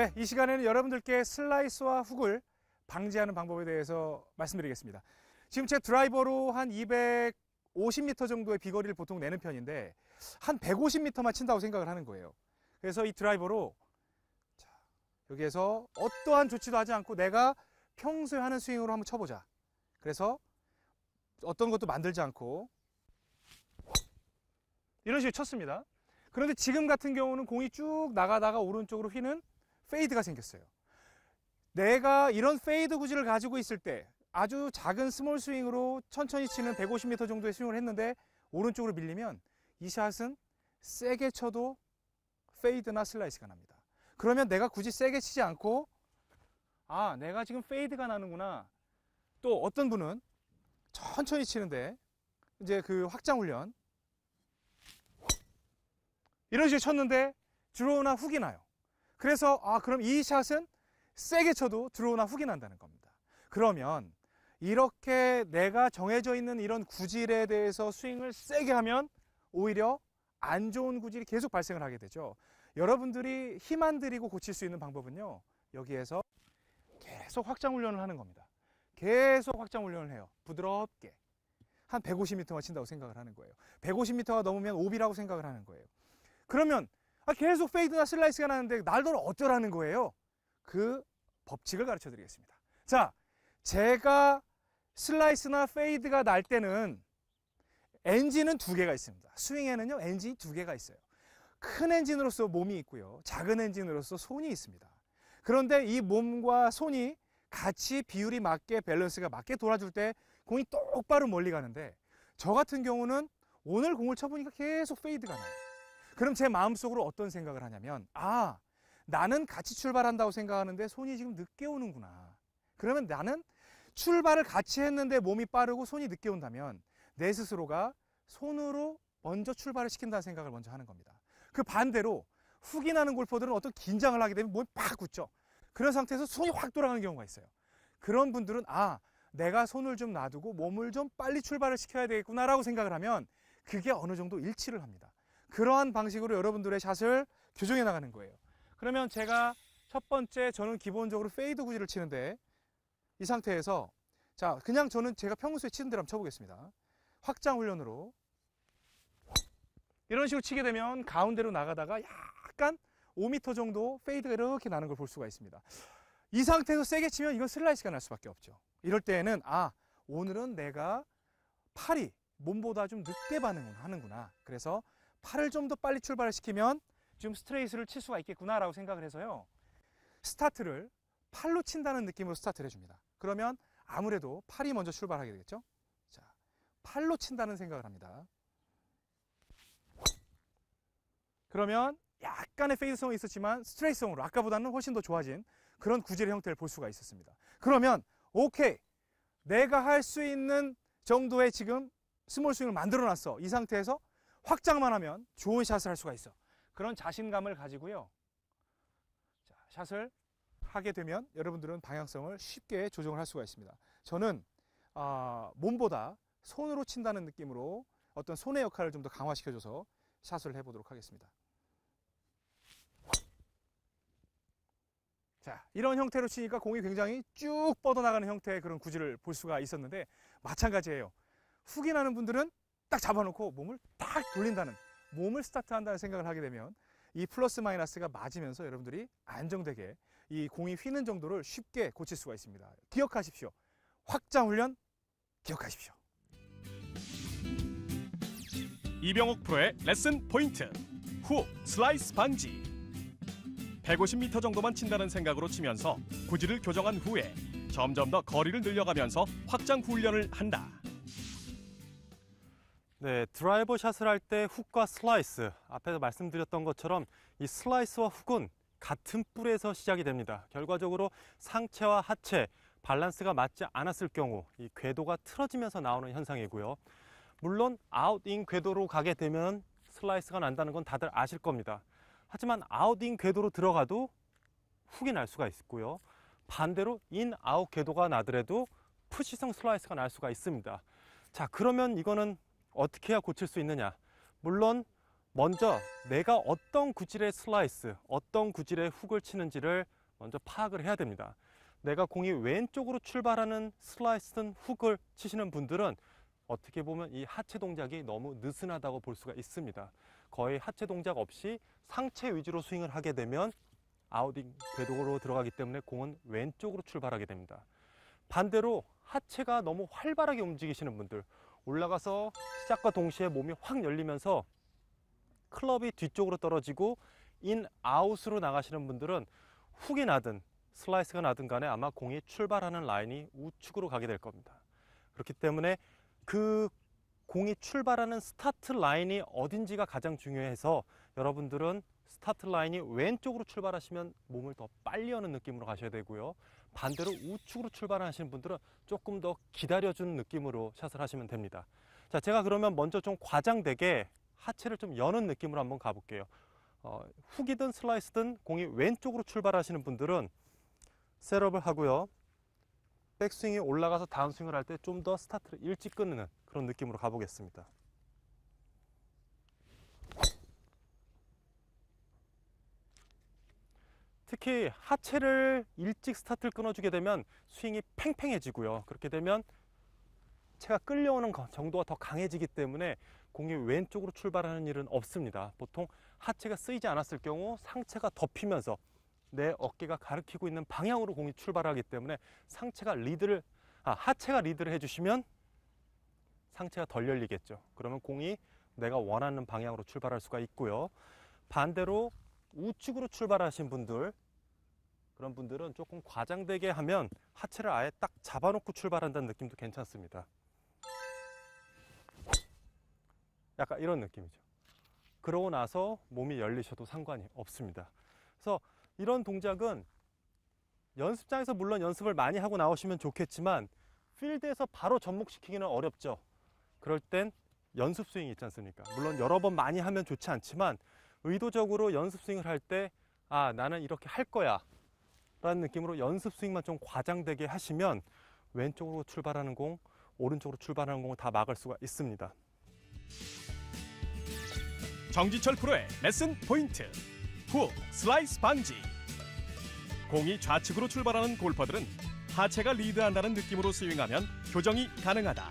네, 이 시간에는 여러분들께 슬라이스와 훅을 방지하는 방법에 대해서 말씀드리겠습니다. 지금 제 드라이버로 한 250m 정도의 비거리를 보통 내는 편인데 한 150m만 친다고 생각을 하는 거예요. 그래서 이 드라이버로 자, 여기에서 어떠한 조치도 하지 않고 내가 평소에 하는 스윙으로 한번 쳐보자. 그래서 어떤 것도 만들지 않고 이런 식으로 쳤습니다. 그런데 지금 같은 경우는 공이 쭉 나가다가 오른쪽으로 휘는 페이드가 생겼어요. 내가 이런 페이드 구질을 가지고 있을 때 아주 작은 스몰 스윙으로 천천히 치는 150m 정도의 스윙을 했는데 오른쪽으로 밀리면 이 샷은 세게 쳐도 페이드나 슬라이스가 납니다. 그러면 내가 굳이 세게 치지 않고 아 내가 지금 페이드가 나는구나 또 어떤 분은 천천히 치는데 이제 그 확장 훈련 이런 식으로 쳤는데 드로우나 훅이 나요. 그래서 아 그럼 이 샷은 세게 쳐도 드로우나 훅이 난다는 겁니다. 그러면 이렇게 내가 정해져 있는 이런 구질에 대해서 스윙을 세게 하면 오히려 안 좋은 구질이 계속 발생을 하게 되죠. 여러분들이 힘 안 들이고 고칠 수 있는 방법은요. 여기에서 계속 확장 훈련을 하는 겁니다. 계속 확장 훈련을 해요. 부드럽게. 한 150m만 친다고 생각을 하는 거예요. 150m가 넘으면 오비라고 생각을 하는 거예요. 그러면 아, 계속 페이드나 슬라이스가 나는데 날더러 어쩌라는 거예요? 그 법칙을 가르쳐 드리겠습니다. 자, 제가 슬라이스나 페이드가 날 때는 엔진은 두 개가 있습니다. 스윙에는요, 엔진이 두 개가 있어요. 큰 엔진으로서 몸이 있고요. 작은 엔진으로서 손이 있습니다. 그런데 이 몸과 손이 같이 비율이 맞게 밸런스가 맞게 돌아줄 때 공이 똑바로 멀리 가는데 저 같은 경우는 오늘 공을 쳐보니까 계속 페이드가 나요. 그럼 제 마음속으로 어떤 생각을 하냐면 아 나는 같이 출발한다고 생각하는데 손이 지금 늦게 오는구나. 그러면 나는 출발을 같이 했는데 몸이 빠르고 손이 늦게 온다면 내 스스로가 손으로 먼저 출발을 시킨다는 생각을 먼저 하는 겁니다. 그 반대로 훅이 나는 골퍼들은 어떤 긴장을 하게 되면 몸이 팍 굳죠. 그런 상태에서 손이 확 돌아가는 경우가 있어요. 그런 분들은 아 내가 손을 좀 놔두고 몸을 좀 빨리 출발을 시켜야 되겠구나라고 생각을 하면 그게 어느 정도 일치를 합니다. 그러한 방식으로 여러분들의 샷을 교정해 나가는 거예요. 그러면 제가 첫 번째 저는 기본적으로 페이드 구질을 치는데 이 상태에서 자 그냥 저는 제가 평소에 치는 대로 한번 쳐보겠습니다. 확장 훈련으로 이런 식으로 치게 되면 가운데로 나가다가 약간 5m 정도 페이드가 이렇게 나는 걸 볼 수가 있습니다. 이 상태에서 세게 치면 이건 슬라이스가 날 수밖에 없죠. 이럴 때에는 아 오늘은 내가 팔이 몸보다 좀 늦게 반응을 하는구나. 그래서 팔을 좀 더 빨리 출발을 시키면 좀 스트레이트를 칠 수가 있겠구나라고 생각을 해서요. 스타트를 팔로 친다는 느낌으로 스타트를 해줍니다. 그러면 아무래도 팔이 먼저 출발하게 되겠죠. 자, 팔로 친다는 생각을 합니다. 그러면 약간의 페이드성이 있었지만 스트레이트성으로 아까보다는 훨씬 더 좋아진 그런 구질의 형태를 볼 수가 있었습니다. 그러면 오케이 내가 할 수 있는 정도의 지금 스몰 스윙을 만들어 놨어. 이 상태에서 확장만 하면 좋은 샷을 할 수가 있어. 그런 자신감을 가지고요. 자, 샷을 하게 되면 여러분들은 방향성을 쉽게 조정을 할 수가 있습니다. 저는 아, 몸보다 손으로 친다는 느낌으로 어떤 손의 역할을 좀 더 강화시켜줘서 샷을 해보도록 하겠습니다. 자, 이런 형태로 치니까 공이 굉장히 쭉 뻗어나가는 형태의 그런 구질을 볼 수가 있었는데 마찬가지예요. 훅이 나는 분들은 딱 잡아놓고 몸을 딱 돌린다는 몸을 스타트한다는 생각을 하게 되면 이 플러스 마이너스가 맞으면서 여러분들이 안정되게 이 공이 휘는 정도를 쉽게 고칠 수가 있습니다. 기억하십시오. 확장 훈련 기억하십시오. 이병옥 프로의 레슨 포인트 후 슬라이스 반지 150m 정도만 친다는 생각으로 치면서 구질을 교정한 후에 점점 더 거리를 늘려가면서 확장 훈련을 한다. 네, 드라이버 샷을 할 때 훅과 슬라이스 앞에서 말씀드렸던 것처럼 이 슬라이스와 훅은 같은 뿔에서 시작이 됩니다. 결과적으로 상체와 하체 밸런스가 맞지 않았을 경우 이 궤도가 틀어지면서 나오는 현상이고요. 물론 아웃인 궤도로 가게 되면 슬라이스가 난다는 건 다들 아실 겁니다. 하지만 아웃인 궤도로 들어가도 훅이 날 수가 있고요. 반대로 인 아웃 궤도가 나더라도 푸시성 슬라이스가 날 수가 있습니다. 자, 그러면 이거는 어떻게 해야 고칠 수 있느냐? 물론 먼저 내가 어떤 구질의 슬라이스, 어떤 구질의 훅을 치는지를 먼저 파악을 해야 됩니다. 내가 공이 왼쪽으로 출발하는 슬라이스든 훅을 치시는 분들은 어떻게 보면 이 하체 동작이 너무 느슨하다고 볼 수가 있습니다. 거의 하체 동작 없이 상체 위주로 스윙을 하게 되면 아웃인 궤도로 들어가기 때문에 공은 왼쪽으로 출발하게 됩니다. 반대로 하체가 너무 활발하게 움직이시는 분들 올라가서 시작과 동시에 몸이 확 열리면서 클럽이 뒤쪽으로 떨어지고 인 아웃으로 나가시는 분들은 훅이 나든 슬라이스가 나든 간에 아마 공이 출발하는 라인이 우측으로 가게 될 겁니다. 그렇기 때문에 그 공이 출발하는 스타트 라인이 어딘지가 가장 중요해서 여러분들은 스타트 라인이 왼쪽으로 출발하시면 몸을 더 빨리 여는 느낌으로 가셔야 되고요. 반대로 우측으로 출발하시는 분들은 조금 더 기다려주는 느낌으로 샷을 하시면 됩니다. 자, 제가 그러면 먼저 좀 과장되게 하체를 좀 여는 느낌으로 한번 가볼게요. 어, 훅이든 슬라이스든 공이 왼쪽으로 출발하시는 분들은 셋업을 하고요. 백스윙이 올라가서 다운스윙을 할 때 좀 더 스타트를 일찍 끊는 그런 느낌으로 가보겠습니다. 특히 하체를 일찍 스타트를 끊어주게 되면 스윙이 팽팽해지고요. 그렇게 되면 체가 끌려오는 거- 정도가 더 강해지기 때문에 공이 왼쪽으로 출발하는 일은 없습니다. 보통 하체가 쓰이지 않았을 경우 상체가 덮이면서 내 어깨가 가리키고 있는 방향으로 공이 출발하기 때문에 상체가 리드를 아 하체가 리드를 해주시면 상체가 덜 열리겠죠. 그러면 공이 내가 원하는 방향으로 출발할 수가 있고요. 반대로 우측으로 출발하신 분들 그런 분들은 조금 과장되게 하면 하체를 아예 딱 잡아놓고 출발한다는 느낌도 괜찮습니다. 약간 이런 느낌이죠. 그러고 나서 몸이 열리셔도 상관이 없습니다. 그래서 이런 동작은 연습장에서 물론 연습을 많이 하고 나오시면 좋겠지만 필드에서 바로 접목시키기는 어렵죠. 그럴 땐 연습 스윙이 있지 않습니까? 물론 여러 번 많이 하면 좋지 않지만 의도적으로 연습 스윙을 할 때 아, 나는 이렇게 할 거야. 라는 느낌으로 연습 스윙만 좀 과장되게 하시면 왼쪽으로 출발하는 공, 오른쪽으로 출발하는 공을 다 막을 수가 있습니다. 정지철 프로의 레슨 포인트 훅 슬라이스 방지 공이 좌측으로 출발하는 골퍼들은 하체가 리드한다는 느낌으로 스윙하면 교정이 가능하다